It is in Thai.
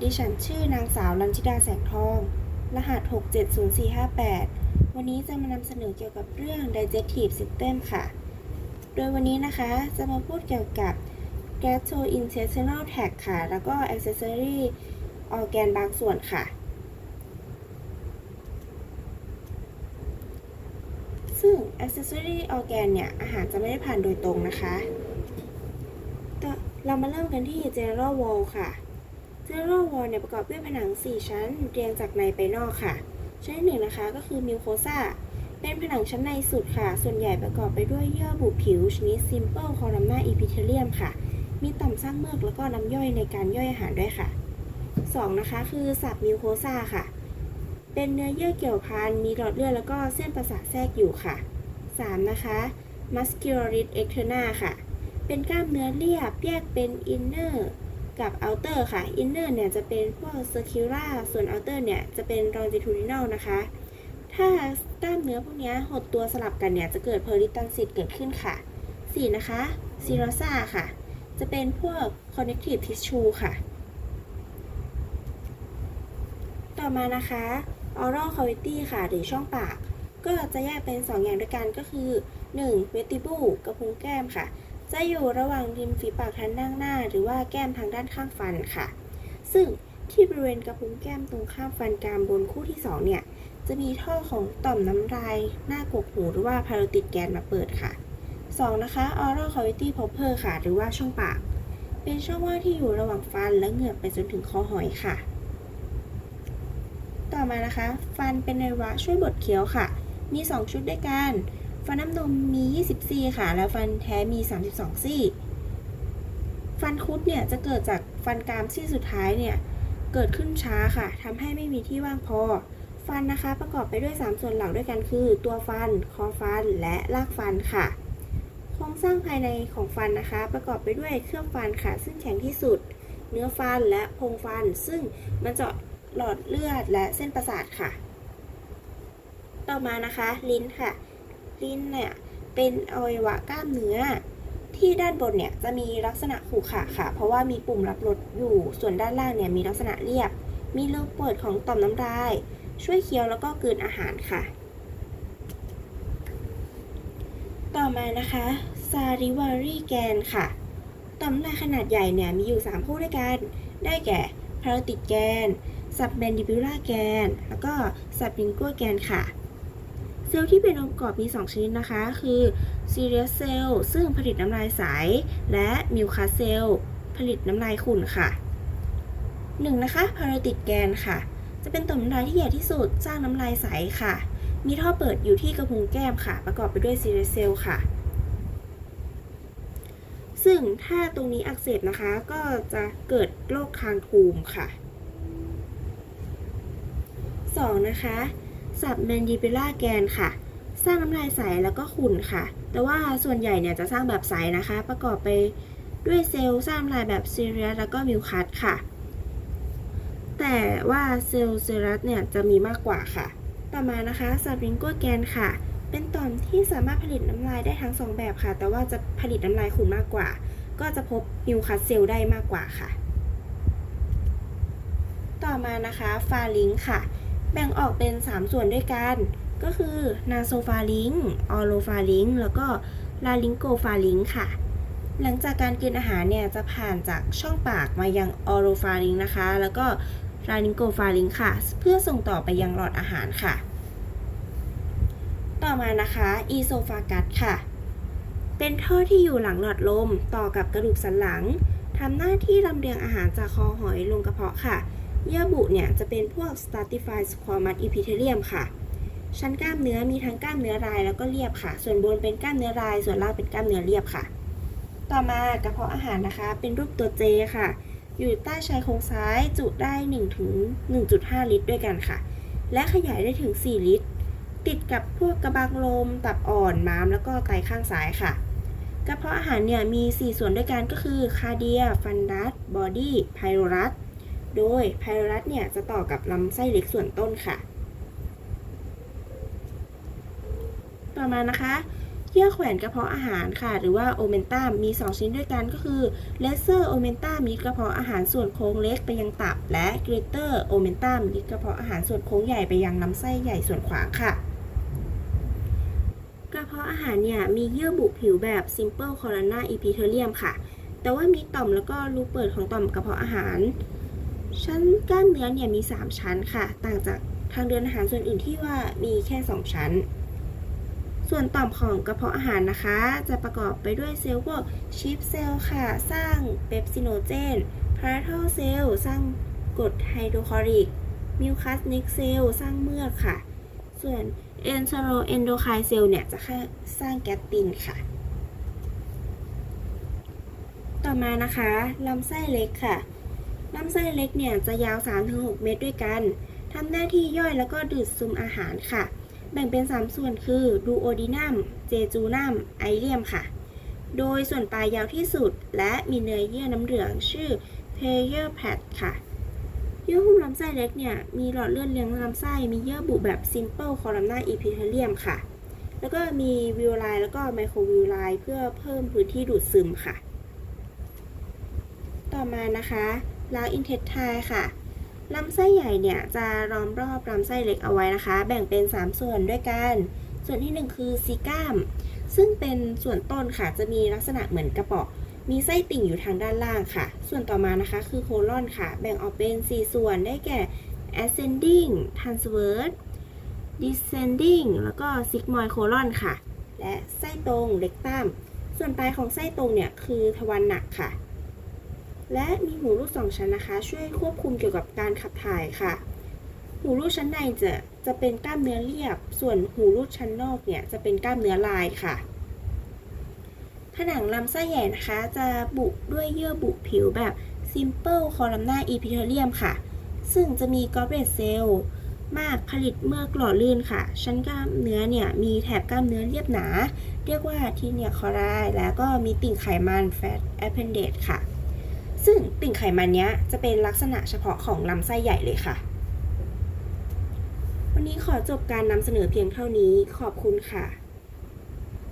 ดิฉันชื่อนางสาวลัญชิดาแสงทอง รหัส 670458 วันนี้จะมานำเสนอเกี่ยวกับเรื่อง digestive system ค่ะ โดยวันนี้นะคะจะมาพูดเกี่ยวกับ gastrointestinal tract ค่ะ แล้วก็ accessory organ บางส่วนค่ะ ซึ่ง accessory organ เนี่ย อาหารจะไม่ได้ผ่านโดยตรงนะคะ เรามาเริ่มกันที่ general wall ค่ะ general wall เนี่ยประกอบด้วยผนัง 4 ชั้น เรียงจากในไปนอกค่ะชนิดหนึ่งนะคะก็คือ mucosa เป็นผนังชั้นในสุดค่ะ ส่วนใหญ่ประกอบไปด้วยเยื่อบุผิว ชนิด simple columnar epithelium ค่ะ มีต่อมสร้างเมือกแล้วก็น้ำย่อยในการย่อยอาหารด้วยค่ะ 2 นะคะคือสับมิวโคซาค่ะ เป็นเนื้อเยื่อเกี่ยวพัน มีหลอดเลือดแล้วก็เส้นประสาทแทรกอยู่ค่ะ 3 นะคะ muscularis externa ค่ะ เป็นกล้ามเนื้อเรียบแยกเป็น inner กับ outer ค่ะ inner เนี่ยจะเป็นพวก circular ส่วน outer เนี่ยจะเป็น longitudinal นะคะ ถ้ากล้ามเนื้อพวกนี้หดตัวสลับกันเนี่ยจะเกิด peritonsit เกิดขึ้นค่ะ 4 นะคะ serosa ค่ะ จะเป็นพวก connective tissue ค่ะ ต่อมานะคะ oral cavity ค่ะ หรือช่องปาก ก็จะแยกเป็น 2 อย่างด้วยกันก็คือ 1. vestibule กระพุ้งแก้มค่ะ จะอยู่ระหว่างริมฝีปากทางด้านหน้า หรือว่าแก้มทางด้านข้างฟันค่ะ ซึ่งที่บริเวณกระพุ้งแก้มตรงข้ามฟันกรามบนคู่ที่ 2 เนี่ย จะมีท่อของต่อมน้ำลายหน้ากกหูหรือว่า parotid gland มาเปิดค่ะ 2. นะคะ oral cavity proper ค่ะ หรือว่าช่องปาก เป็นช่องว่างที่อยู่ระหว่างฟันและเหงือกไปจนถึงคอหอยค่ะ ต่อมานะคะ ฟันเป็นในวะช่วยบดเคี้ยวค่ะ มี 2 ชุดด้วยกัน ฟันน้ำนมมี 20 ซี่ค่ะ แล้วฟันแท้มี 32 ซี่ ฟันคุดเนี่ยจะเกิดจากฟันกรามซี่สุดท้ายเนี่ยเกิดขึ้นช้าค่ะทำให้ไม่มีที่ว่างพอ ฟันนะคะประกอบไปด้วย 3 ส่วนหลักด้วยกันคือ ตัวฟัน คอฟัน และรากฟันค่ะ โครงสร้างภายในของฟันนะคะ ประกอบไปด้วยเคลื่อบฟันค่ะ ซึ่งแข็งที่สุด เนื้อฟันและโพรงฟัน ซึ่งมันเจาะหลอดเลือดและเส้นประสาทค่ะ ต่อมานะคะ ลิ้นค่ะ ลิ้นเนี่ยเป็นอวัยวะกล้ามเนื้อ ที่ด้านบนเนี่ยจะมีลักษณะขรุขระค่ะ เพราะว่ามีปุ่มรับรสอยู่ ส่วนด้านล่างเนี่ยมีลักษณะเรียบ มีรูเปิดของต่อมน้ำลาย ช่วยเคี้ยวแล้วก็กลืนอาหารค่ะ ต่อมานะคะซาริวารีแกนค่ะต่อมน้ำลายขนาดใหญ่เนี่ยมีอยู่3คู่ด้วยกัน ได้แก่พาราติดแกน ซับแมนดิบิล่าแกน แล้วก็ซับลิงกัวแกนค่ะ ลล์ที่เป็นองค์ประกอบมี 2 ชนิดนะคะ คือซีเรียสเซลล์ซึ่งผลิตน้ำลายใส และมิวคัสเซลล์ผลิตน้ำลายขุ่นค่ะ 1. นะคะพาราติดแกนค่ะ จะเป็นต่อมน้ำลายที่ใหญ่ที่สุดสร้างน้ำลายใสค่ะ มีท่อเปิดอยู่ที่กระพุ้งแก้มค่ะ ประกอบไปด้วยซีเรียสเซลล์ค่ะซึ่งถ้าตรงนี้อักเสบนะคะก็จะเกิดโรคคางทูมค่ะ 2. นะคะ สับแมนดิบิล่าแกนค่ะ สร้างน้ำลายใสแล้วก็ขุ่นค่ะ แต่ว่าส่วนใหญ่เนี่ยจะสร้างแบบใสนะคะ ประกอบไปด้วยเซลล์สร้างน้ำลายแบบซีเรียสแล้วก็มิวคัสค่ะ แต่ว่าเซลล์เซรัสเนี่ยจะมีมากกว่าค่ะ ต่อมานะคะสับริงโกแกนค่ะ เป็นต่อมที่สามารถผลิตน้ำลายได้ทั้งสองแบบค่ะ แต่ว่าจะผลิตน้ำลายขุ่นมากกว่า ก็จะพบมิวคัสเซลล์ได้มากกว่าค่ะ ต่อมานะคะฟาลิงค่ะ แบ่งออกเป็น 3 ส่วนด้วยกัน ก็คือนาโซฟาลิงออโลฟาลิงแล้วก็ลาลิงโกฟาลิงค่ะ หลังจากการกินอาหารเนี่ยจะผ่านจากช่องปากมายังออโลฟาลิงนะคะ แล้วก็ลาลิงโกฟาลิงค่ะ เพื่อส่งต่อไปยังหลอดอาหารค่ะ ต่อมานะคะอีโซฟากัสค่ะ เป็นท่อที่อยู่หลังหลอดลมต่อกับกระดูกสันหลังทำหน้าที่ลำเลียงอาหารจากคอหอยลงกระเพาะค่ะ เยื่อบุเนี่ยจะเป็นพวก stratified squamous epithelium ค่ะ ชั้นกล้ามเนื้อมีทั้งกล้ามเนื้อรายแล้วก็เรียบค่ะ ส่วนบนเป็นกล้ามเนื้อราย ส่วนล่างเป็นกล้ามเนื้อเรียบค่ะ ต่อมากระเพาะอาหารนะคะ เป็นรูปตัว J ค่ะ อยู่ใต้ชายโครงซ้ายจุได้1ถึง1.5 ลิตรด้วยกันค่ะ และขยายได้ถึง 4 ลิตร ติดกับพวกกระบังลม ตับอ่อน ม้ามแล้วก็ไตข้างซ้ายค่ะกระเพาะอาหารเนี่ยมี 4 ส่วนด้วยกันก็คือคาเดีย ฟันดัสบอดี้ไพโรรัส โดยไพรรัสเนี่ยจะต่อกับลำไส้เล็กส่วนต้นค่ะ ต่อมานะคะเยื่อแขวนกระเพาะอาหารค่ะ หรือว่าโอเมนตัมมี 2 ชิ้นด้วยกันก็คือเลเซอร์โอเมนตัมยึดกระเพาะอาหารส่วนโค้งเล็กไปยังตับ และกริเตอร์โอเมนตัมยึดกระเพาะอาหารส่วนโค้งใหญ่ไปยังลำไส้ใหญ่ส่วนขวางค่ะ กระเพาะอาหารเนี่ยมีเยื่อบุผิวแบบ simple columnar epithelium ค่ะ แต่ว่ามีต่อมแล้วก็รูเปิดของต่อมกระเพาะอาหาร ชั้นกล้ามเนื้อเนี่ยมี 3 ชั้นค่ะ ต่างจากทางเดินอาหารส่วนอื่นที่ว่ามีแค่ 2 ชั้น ส่วนต่อมของกระเพาะอาหารนะคะ จะประกอบไปด้วยเซลล์พวกชิปเซลล์ค่ะ สร้างเปปซิโนเจนพาราทอเซลล์สร้างกรดไฮโดรคลอริกมิวคัสนิกเซลล์สร้างเมือกค่ะ ส่วนเอนโซโรเอนโดไคเซลล์เนี่ยจะสร้างแกตตินค่ะ ต่อมานะคะลำไส้เล็กค่ะ ลำไส้เล็กเนี่ยจะยาว 3-6 เมตรด้วยกันทำหน้าที่ย่อยแล้วก็ดูดซึมอาหารค่ะ แบ่งเป็น 3 ส่วนคือดูโอดินัม เจจูนัม ไอเลียมค่ะ โดยส่วนปลายยาวที่สุด และมีเนื้อเยื่อน้ำเหลืองชื่อเพเยอร์แพดค่ะ เยื่อหุ้มลำไส้เล็กเนี่ยมีหลอดเลือดเลี้ยงลำไส้ มีเยื่อบุแบบ simple columnar epithelium ค่ะ แล้วก็มีวิวไลแล้วก็ไมโครวิวไลเพื่อเพิ่มพื้นที่ดูดซึมค่ะ ต่อมานะคะ ลาวอินเทสไทค่ะลำไส้ใหญ่เนี่ยจะล้อมรอบลำไส้เล็กเอาไว้นะคะ แบ่งเป็น 3 ส่วนด้วยกัน ส่วนที่ 1 คือซีก้าม ซึ่งเป็นส่วนต้นค่ะจะมีลักษณะเหมือนกระป๋อมีไส้ติ่งอยู่ทางด้านล่างค่ะ ส่วนต่อมานะคะคือโคลอนค่ะ แบ่งออกเป็น 4 ส่วนได้แก่ ascending transverse descending แล้วก็ sigmoid colon ค่ะ และไส้ตรง rectum ส่วนปลายของไส้ตรงเนี่ยคือทวารหนักค่ะ และมีหูรูดสองชั้นนะคะ ช่วยควบคุมเกี่ยวกับการขับถ่ายค่ะ หูรูดชั้นในจะจะเป็นกล้ามเนื้อเรียบ ส่วนหูรูดชั้นนอกเนี่ยจะเป็นกล้ามเนื้อลายค่ะ ผนังลำไส้ใหญ่นะคะ จะบุด้วยเยื่อบุผิวแบบ simple columnar epithelium ค่ะ ซึ่งจะมี goblet cell มากผลิตเมื่อกหล่อลื่นค่ะ ชั้นกล้ามเนื้อเนี่ยมีแถบกล้ามเนื้อเรียบหนา เรียกว่าทีเนียคอรายแล้วก็มีติ่งไขมัน fat appendage ค่ะ ซึ่งติ่งไขมันเนี้ยจะเป็นลักษณะเฉพาะของลำไส้ใหญ่เลยค่ะ วันนี้ขอจบการนำเสนอเพียงเท่านี้ขอบคุณค่ะ